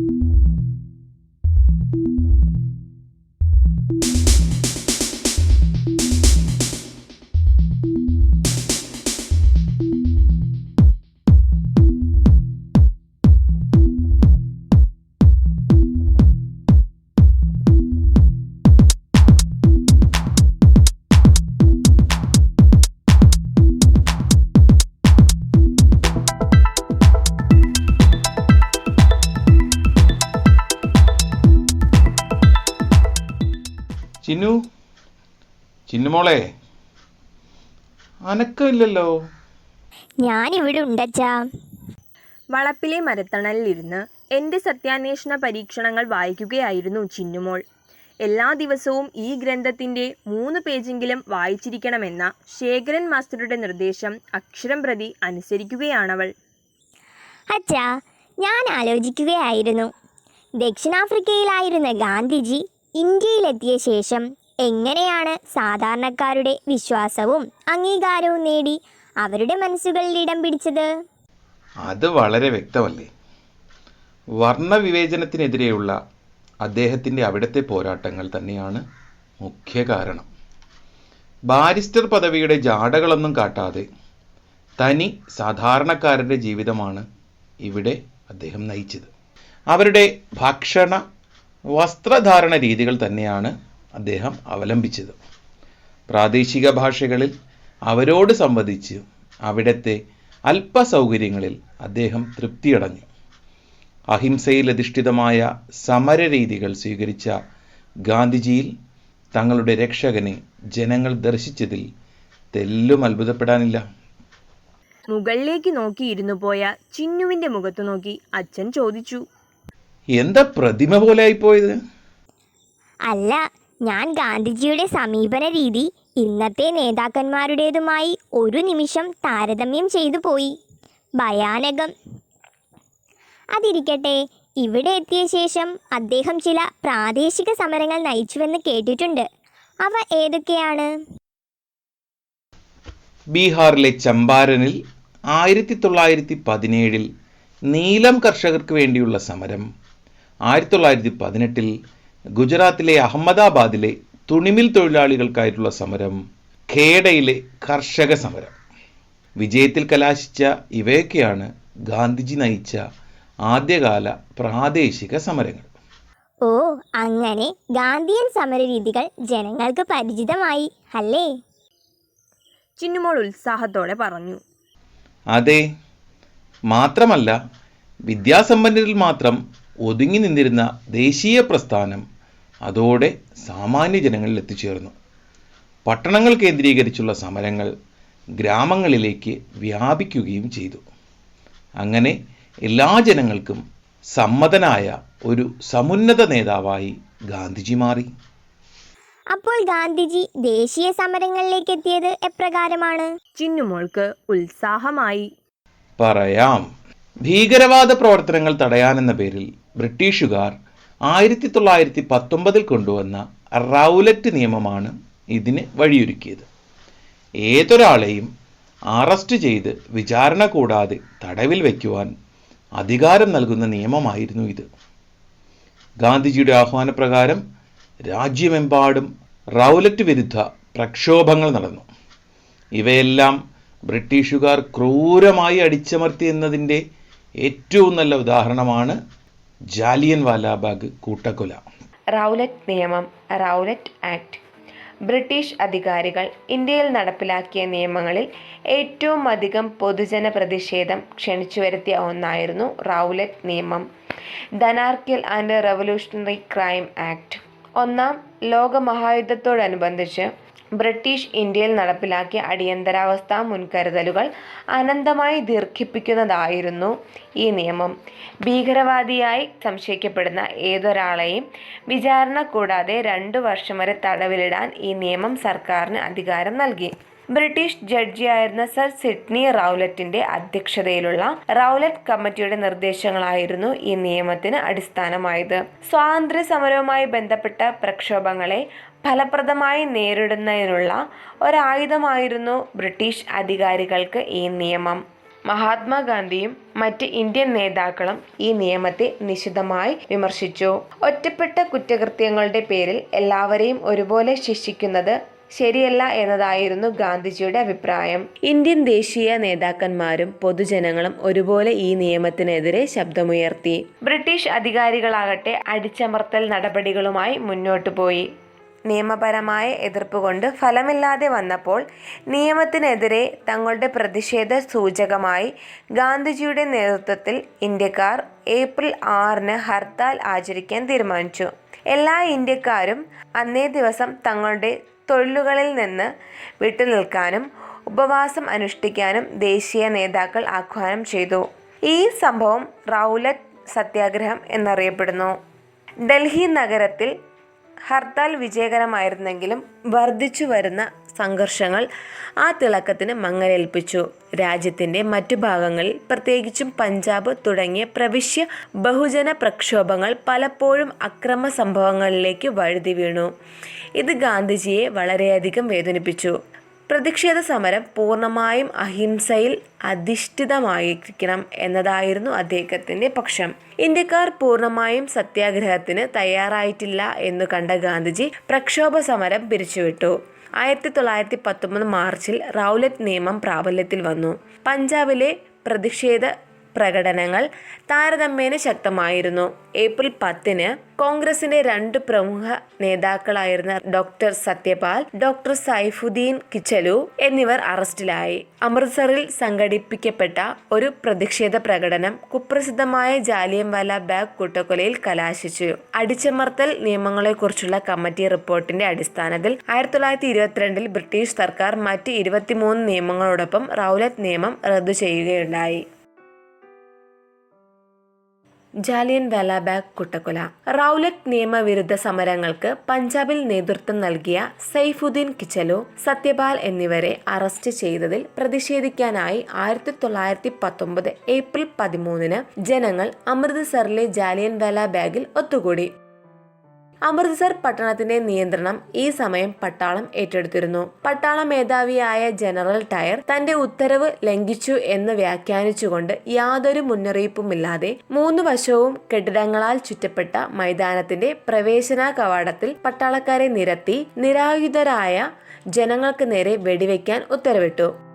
ചിന്നു ചിന്നുമോളെ അനക്കമില്ലല്ലോ. ഞാൻ ഞാനിവിടെ ഉണ്ടച്ചാ വളപ്പിലെ മരത്തണലിലിരുന്ന് എന്റെ സത്യാന്വേഷണ പരീക്ഷണങ്ങൾ വായിക്കുകയായിരുന്നു ചിന്നുമോൾ. എല്ലാ ദിവസവും ഈ ഗ്രന്ഥത്തിന്റെ മൂന്ന് പേജെങ്കിലും വായിച്ചിരിക്കണമെന്ന ശേഖരൻ മാസ്റ്ററുടെ നിർദ്ദേശം അക്ഷരം പ്രതി അനുസരിക്കുകയാണവൾ. അച്ഛാ ഞാൻ ആലോചിക്കുകയായിരുന്നു. ദക്ഷിണാഫ്രിക്കയിലായിരുന്ന ഗാന്ധിജി ഇന്ത്യയിലെത്തിയ ശേഷം എങ്ങനെയാണ് സാധാരണക്കാരുടെ വിശ്വാസവും അംഗീകാരവും നേടി അവരുടെ മനസ്സുകളിൽ ഇടം പിടിച്ചത്? അത് വളരെ വ്യക്തമല്ലേ? വർണവിവേചനത്തിനെതിരെയുള്ള അദ്ദേഹത്തിന്റെ അവിടുത്തെ പോരാട്ടങ്ങൾ തന്നെയാണ് മുഖ്യ കാരണം. ബാരിസ്റ്റർ പദവിയുടെ ജാടകളൊന്നും കാട്ടാതെ തനി സാധാരണക്കാരന്റെ ജീവിതമാണ് ഇവിടെ അദ്ദേഹം നയിച്ചത്. അവരുടെ ഭക്ഷണ വസ്ത്രധാരണ രീതികൾ തന്നെയാണ് അദ്ദേഹം അവലംബിച്ചത്. പ്രാദേശിക ഭാഷകളിൽ അവരോട് സംവദിച്ച് അവിടുത്തെ അല്പസൗകര്യങ്ങളിൽ അദ്ദേഹം തൃപ്തിയടഞ്ഞു. അഹിംസയിൽ അധിഷ്ഠിതമായ സമരരീതികൾ സ്വീകരിച്ച ഗാന്ധിജിയിൽ തങ്ങളുടെ രക്ഷകനെ ജനങ്ങൾ ദർശിച്ചതിൽ തെല്ലും അത്ഭുതപ്പെടാനില്ല. മുകളിലേക്ക് നോക്കിയിരുന്നു പോയ ചിന്നുവിന്റെ മുഖത്തു നോക്കി അച്ഛൻ ചോദിച്ചു. എന്താ പ്രതിമ പോലെ ആയിപ്പോയത്? അല്ല ഞാൻ ഗാന്ധിജിയുടെ സമീപന രീതി ഇന്നത്തെ നേതാക്കന്മാരുടേതുമായി ഒരു നിമിഷം താരതമ്യം ചെയ്തു പോയി. ഭയാനകം. അതിരിക്കട്ടെ ഇവിടെ എത്തിയ ശേഷം അദ്ദേഹം ചില പ്രാദേശിക സമരങ്ങൾ നയിച്ചുവെന്ന് കേട്ടിട്ടുണ്ട്. അവ ഏതൊക്കെയാണ്? ബീഹാറിലെ ചമ്പാരനിൽ ആയിരത്തി തൊള്ളായിരത്തി പതിനേഴിൽ നീലം കർഷകർക്ക് വേണ്ടിയുള്ള സമരം. ആയിരത്തി തൊള്ളായിരത്തി പതിനെട്ടിൽ ഗുജറാത്തിലെ അഹമ്മദാബാദിലെ തുണിമിൽ തൊഴിലാളികൾക്കായിട്ടുള്ള സമരം ഖേഡയിലെ കർഷക സമരം. വിജയത്തിൽ കലാശിച്ച ഇവയൊക്കെയാണ് ഗാന്ധിജി നയിച്ച ആദ്യകാല പ്രാദേശിക സമരങ്ങൾ. ഓ അങ്ങനെ ഗാന്ധിയൻ സമരരീതികൾ ജനങ്ങൾക്ക് പരിചിതമായി അല്ലേ? ചിന്നുമോൾ ഉത്സാഹത്തോടെ പറഞ്ഞു. അതെ മാത്രമല്ല വിദ്യാസമ്പന്നരിൽ മാത്രം ഒതുങ്ങി നിന്നിരുന്ന ദേശീയ പ്രസ്ഥാനം അതോടെ സാമാന്യ ജനങ്ങളിൽ എത്തിച്ചേർന്നു. പട്ടണങ്ങൾ കേന്ദ്രീകരിച്ചുള്ള സമരങ്ങൾ ഗ്രാമങ്ങളിലേക്ക് വ്യാപിക്കുകയും ചെയ്തു. അങ്ങനെ എല്ലാ ജനങ്ങൾക്കും സമ്മതനായ ഒരു സമുന്നത നേതാവായി ഗാന്ധിജി മാറി. അപ്പോൾ ഗാന്ധിജി ദേശീയ സമരങ്ങളിലേക്ക് എത്തിയത് എപ്രകാരമാണ്? ചിന്നുമോൾക്ക് ഉത്സാഹമായി. പറയാം. ഭീകരവാദ പ്രവർത്തനങ്ങൾ തടയാനെന്ന പേരിൽ ബ്രിട്ടീഷുകാർ ആയിരത്തി തൊള്ളായിരത്തി പത്തൊമ്പതിൽ കൊണ്ടുവന്ന റൗലറ്റ് നിയമമാണ് ഇതിന് വഴിയൊരുക്കിയത്. ഏതൊരാളെയും അറസ്റ്റ് ചെയ്ത് വിചാരണ കൂടാതെ തടവിൽ വയ്ക്കുവാൻ അധികാരം നൽകുന്ന നിയമമായിരുന്നു ഇത്. ഗാന്ധിജിയുടെ ആഹ്വാനപ്രകാരം രാജ്യമെമ്പാടും റൗലറ്റ് വിരുദ്ധ പ്രക്ഷോഭങ്ങൾ നടന്നു. ഇവയെല്ലാം ബ്രിട്ടീഷുകാർ ക്രൂരമായി അടിച്ചമർത്തി എന്നതിന്റെ ഏറ്റവും നല്ല ഉദാഹരണമാണ് ജാലിയൻ വാലാബാഗ് കൂട്ടക്കൊല. റൗലറ്റ് നിയമം റൗലറ്റ് ആക്ട്. ബ്രിട്ടീഷ് അധികാരികൾ ഇന്ത്യയിൽ നടപ്പിലാക്കിയ നിയമങ്ങളിൽ ഏറ്റവും അധികം പൊതുജന പ്രതിഷേധം ക്ഷണിച്ചു വരുത്തിയ ഒന്നായിരുന്നു റൗലറ്റ് നിയമം. Anarchical and revolutionary crime act. ഒന്നാം ലോകമഹായുദ്ധത്തോടനുബന്ധിച്ച് ബ്രിട്ടീഷ് ഇന്ത്യയിൽ നടപ്പിലാക്കിയ അടിയന്തരാവസ്ഥ മുൻകരുതലുകൾ അനന്തമായി ദീർഘിപ്പിക്കുന്നതായിരുന്നു ഈ നിയമം. ഭീകരവാദിയായി സംശയിക്കപ്പെടുന്ന ഏതൊരാളെയും വിചാരണ കൂടാതെ രണ്ടു വർഷം വരെ തടവിലിടാൻ ഈ നിയമം സർക്കാരിന് അധികാരം നൽകി. ബ്രിട്ടീഷ് ജഡ്ജിയായിരുന്ന സർ സിഡ്നി റൗലറ്റിന്റെ അധ്യക്ഷതയിലുള്ള റൗലറ്റ് കമ്മിറ്റിയുടെ നിർദ്ദേശങ്ങളായിരുന്നു ഈ നിയമത്തിന് അടിസ്ഥാനമായത്. സ്വാതന്ത്ര്യ സമരവുമായി ബന്ധപ്പെട്ട പ്രക്ഷോഭങ്ങളെ ഫലപ്രദമായി നേരിടുന്നതിനുള്ള ഒരായുധമായിരുന്നു ബ്രിട്ടീഷ് അധികാരികൾക്ക് ഈ നിയമം. മഹാത്മാഗാന്ധിയും മറ്റ് ഇന്ത്യൻ നേതാക്കളും ഈ നിയമത്തെ നിശിതമായി വിമർശിച്ചു. ഒറ്റപ്പെട്ട കുറ്റകൃത്യങ്ങളുടെ പേരിൽ എല്ലാവരെയും ഒരുപോലെ ശിക്ഷിക്കുന്നത് ശരിയല്ല എന്നതായിരുന്നു ഗാന്ധിജിയുടെ അഭിപ്രായം. ഇന്ത്യൻ ദേശീയ നേതാക്കന്മാരും പൊതുജനങ്ങളും ഒരുപോലെ ഈ നിയമത്തിനെതിരെ ശബ്ദമുയർത്തി. ബ്രിട്ടീഷ് അധികാരികളാകട്ടെ അടിച്ചമർത്തൽ നടപടികളുമായി മുന്നോട്ടു പോയി. നിയമപരമായ എതിർപ്പ് കൊണ്ട് ഫലമില്ലാതെ വന്നപ്പോൾ നിയമത്തിനെതിരെ തങ്ങളുടെ പ്രതിഷേധ സൂചകമായി ഗാന്ധിജിയുടെ നേതൃത്വത്തിൽ ഇന്ത്യക്കാർ ഏപ്രിൽ ആറിന് ഹർത്താൽ ആചരിക്കാൻ തീരുമാനിച്ചു. എല്ലാ ഇന്ത്യക്കാരും അന്നേ ദിവസം തങ്ങളുടെ തൊഴിലുകളിൽ നിന്ന് വിട്ടുനിൽക്കാനും ഉപവാസം അനുഷ്ഠിക്കാനും ദേശീയ നേതാക്കൾ ആഹ്വാനം ചെയ്തു. ഈ സംഭവം റൗലറ്റ് സത്യാഗ്രഹം എന്നറിയപ്പെടുന്നു. ഡൽഹി നഗരത്തിൽ ഹർത്താൽ വിജയകരമായിരുന്നെങ്കിലും വർദ്ധിച്ചു വരുന്ന സംഘർഷങ്ങൾ ആ തിളക്കത്തിന് മങ്ങലേൽപ്പിച്ചു. രാജ്യത്തിന്റെ മറ്റു ഭാഗങ്ങളിൽ പ്രത്യേകിച്ചും പഞ്ചാബ് തുടങ്ങിയ പ്രവിശ്യ ബഹുജന പ്രക്ഷോഭങ്ങൾ പലപ്പോഴും അക്രമ സംഭവങ്ങളിലേക്ക് വഴുതി വീണു. ഇത് ഗാന്ധിജിയെ വളരെയധികം വേദനിപ്പിച്ചു. പ്രതിഷേധ സമരം പൂർണമായും അഹിംസയിൽ അധിഷ്ഠിതമായിരിക്കണം എന്നതായിരുന്നു അദ്ദേഹത്തിന്റെ പക്ഷം. ഇന്ത്യക്കാർ പൂർണമായും സത്യാഗ്രഹത്തിന് തയ്യാറായിട്ടില്ല എന്നു കണ്ട ഗാന്ധിജി പ്രക്ഷോഭ സമരം പിരിച്ചുവിട്ടു. ആയിരത്തി തൊള്ളായിരത്തി പത്തൊമ്പത് മാർച്ചിൽ റൗലറ്റ് നിയമം പ്രാബല്യത്തിൽ വന്നു. പഞ്ചാബിലെ പ്രതിഷേധ പ്രകടനങ്ങൾ താരതമ്യേന ശക്തമായിരുന്നു. ഏപ്രിൽ പത്തിന് കോൺഗ്രസിന്റെ രണ്ട് പ്രമുഖ നേതാക്കളായിരുന്ന ഡോക്ടർ സത്യപാൽ ഡോക്ടർ സൈഫുദ്ദീൻ കിച്ചലു എന്നിവർ അറസ്റ്റിലായി. അമൃത്സറിൽ സംഘടിപ്പിക്കപ്പെട്ട ഒരു പ്രതിഷേധ പ്രകടനം കുപ്രസിദ്ധമായ ജാലിയംവാല ബാഗ് കൂട്ടക്കൊലയിൽ കലാശിച്ചു. അടിച്ചമർത്തൽ നിയമങ്ങളെക്കുറിച്ചുള്ള കമ്മിറ്റി റിപ്പോർട്ടിന്റെ അടിസ്ഥാനത്തിൽ ആയിരത്തി തൊള്ളായിരത്തി ഇരുപത്തിരണ്ടിൽ ബ്രിട്ടീഷ് സർക്കാർ മറ്റ് ഇരുപത്തിമൂന്ന് നിയമങ്ങളോടൊപ്പം റൗലറ്റ് നിയമം റദ്ദു ചെയ്യുകയുണ്ടായി. ജാലിയൻ വാലാബാഗ് കുട്ടക്കൊല. റൌലറ്റ് നിയമവിരുദ്ധ സമരങ്ങൾക്ക് പഞ്ചാബിൽ നേതൃത്വം നൽകിയ സൈഫുദ്ദീൻ കിച്ചലോ സത്യപാൽ എന്നിവരെ അറസ്റ്റ് ചെയ്തതിൽ പ്രതിഷേധിക്കാനായി ആയിരത്തി തൊള്ളായിരത്തി പത്തൊമ്പത് ഏപ്രിൽ പതിമൂന്നിന് ജനങ്ങൾ അമൃത്സറിലെ ജാലിയൻ വാലാബാഗിൽ ഒത്തുകൂടി. അമൃത്സർ പട്ടണത്തിന്റെ നിയന്ത്രണം ഈ സമയം പട്ടാളം ഏറ്റെടുത്തിരുന്നു. പട്ടാള മേധാവിയായ ജനറൽ ടയർ തന്റെ ഉത്തരവ് ലംഘിച്ചു എന്ന് വ്യാഖ്യാനിച്ചുകൊണ്ട് യാതൊരു മുന്നറിയിപ്പുമില്ലാതെ മൂന്ന് വശവും കെട്ടിടങ്ങളാൽ ചുറ്റപ്പെട്ട മൈതാനത്തിന്റെ പ്രവേശന കവാടത്തിൽ പട്ടാളക്കാരെ നിരത്തി നിരായുധരായ ജനങ്ങൾക്ക് നേരെ വെടിവെക്കാൻ ഉത്തരവിട്ടു.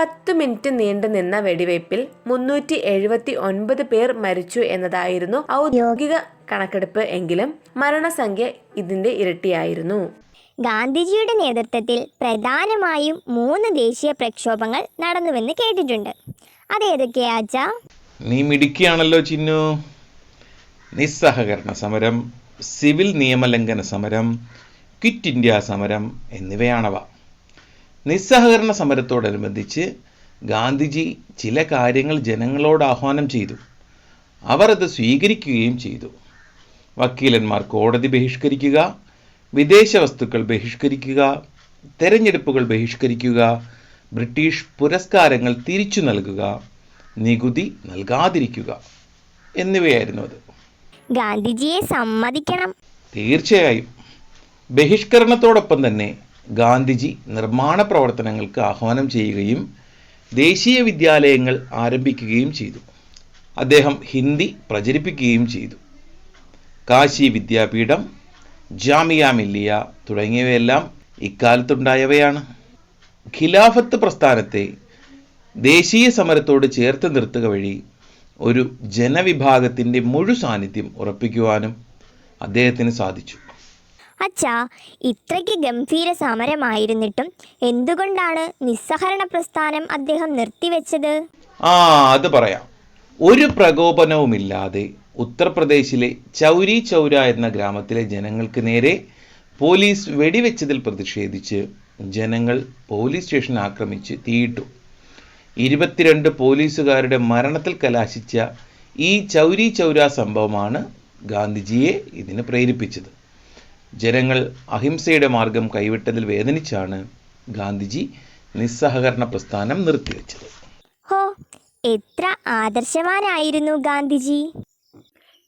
പത്ത് മിനിറ്റ് നീണ്ടു നിന്ന വെടിവയ്പിൽ മുന്നൂറ്റി എഴുപത്തി ഒൻപത് പേർ മരിച്ചു എന്നതായിരുന്നു ഔദ്യോഗിക കണക്കെടുപ്പ് എങ്കിലും മരണസംഖ്യ ഇതിന്റെ ഇരട്ടിയായിരുന്നു. ഗാന്ധിജിയുടെ നേതൃത്വത്തിൽ പ്രധാനമായും മൂന്ന് ദേശീയ പ്രക്ഷോഭങ്ങൾ നടന്നുവെന്ന് കേട്ടിട്ടുണ്ട്. അതേതൊക്കെയാ അച്ഛാ? നീ മിടുക്കിയാണല്ലോ ചിന്നു. നിസ്സഹകരണ സമരം സിവിൽ നിയമലംഘന സമരം ക്വിറ്റ് ഇന്ത്യ സമരം എന്നിവയാണവ. നിസ്സഹകരണ സമരത്തോടനുബന്ധിച്ച് ഗാന്ധിജി ചില കാര്യങ്ങൾ ജനങ്ങളോട് ആഹ്വാനം ചെയ്തു. അവർ അത് സ്വീകരിക്കുകയും ചെയ്തു. വക്കീലന്മാർ കോടതി ബഹിഷ്കരിക്കുക വിദേശ വസ്തുക്കൾ ബഹിഷ്കരിക്കുക തെരഞ്ഞെടുപ്പുകൾ ബഹിഷ്കരിക്കുക ബ്രിട്ടീഷ് പുരസ്കാരങ്ങൾ തിരിച്ചു നൽകുക നികുതി നൽകാതിരിക്കുക എന്നിവയായിരുന്നു അത്. ഗാന്ധിജിയെ സമ്മതിക്കണം. തീർച്ചയായും. ബഹിഷ്കരണത്തോടൊപ്പം തന്നെ ഗാന്ധിജി നിർമ്മാണ പ്രവർത്തനങ്ങൾക്ക് ആഹ്വാനം ചെയ്യുകയും ദേശീയ വിദ്യാലയങ്ങൾ ആരംഭിക്കുകയും ചെയ്തു. അദ്ദേഹം ഹിന്ദി പ്രചരിപ്പിക്കുകയും ചെയ്തു. കാശി വിദ്യാപീഠം ജാമിയ മില്ലിയ തുടങ്ങിയവയെല്ലാം ഇക്കാലത്തുണ്ടായവയാണ്. ഖിലാഫത്ത് പ്രസ്ഥാനത്തെ ദേശീയ സമരത്തോട് ചേർത്ത് നിർത്തുക വഴി ഒരു ജനവിഭാഗത്തിന്റെ മുഴു സാന്നിധ്യം ഉറപ്പിക്കുവാനും അദ്ദേഹത്തിന് സാധിച്ചു. അച്ഛാ ഇത്രയ്ക്ക് ഗംഭീര സമരമായിരുന്നിട്ടും എന്തുകൊണ്ടാണ് നിസ്സഹരണ പ്രസ്ഥാനം അദ്ദേഹം നിർത്തിവെച്ചത്? ആ അത് പറയാം. ഒരു പ്രകോപനവുമില്ലാതെ ഉത്തർപ്രദേശിലെ ചൗരി ചൗര എന്ന ഗ്രാമത്തിലെ ജനങ്ങൾക്ക് നേരെ പോലീസ് വെടിവെച്ചതിൽ പ്രതിഷേധിച്ച് ജനങ്ങൾ പോലീസ് സ്റ്റേഷൻ ആക്രമിച്ച് തീയിട്ടു. ഇരുപത്തിരണ്ട് പോലീസുകാരുടെ മരണത്തിൽ കലാശിച്ച ഈ ചൗരി ചൗര സംഭവമാണ് ഗാന്ധിജിയെ ഇതിന് പ്രേരിപ്പിച്ചത്. ജനങ്ങൾ അഹിംസയുടെ മാർഗം കൈവിട്ടതിൽ വേദനിച്ചാണ് ഗാന്ധിജി നിസ്സഹകരണ പ്രസ്ഥാനം നിർത്തിവെച്ചത്. ഹോ എത്ര ആദർശവാനായിരുന്നു ഗാന്ധിജി?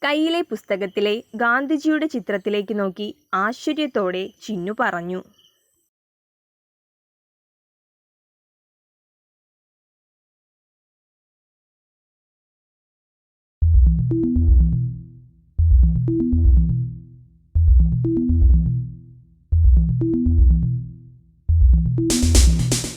കയ്യിലെ പുസ്തകത്തിലെ ഗാന്ധിജിയുടെ ചിത്രത്തിലേക്ക് നോക്കി ആശ്ചര്യത്തോടെ ചിന്നു പറഞ്ഞു. Thank you.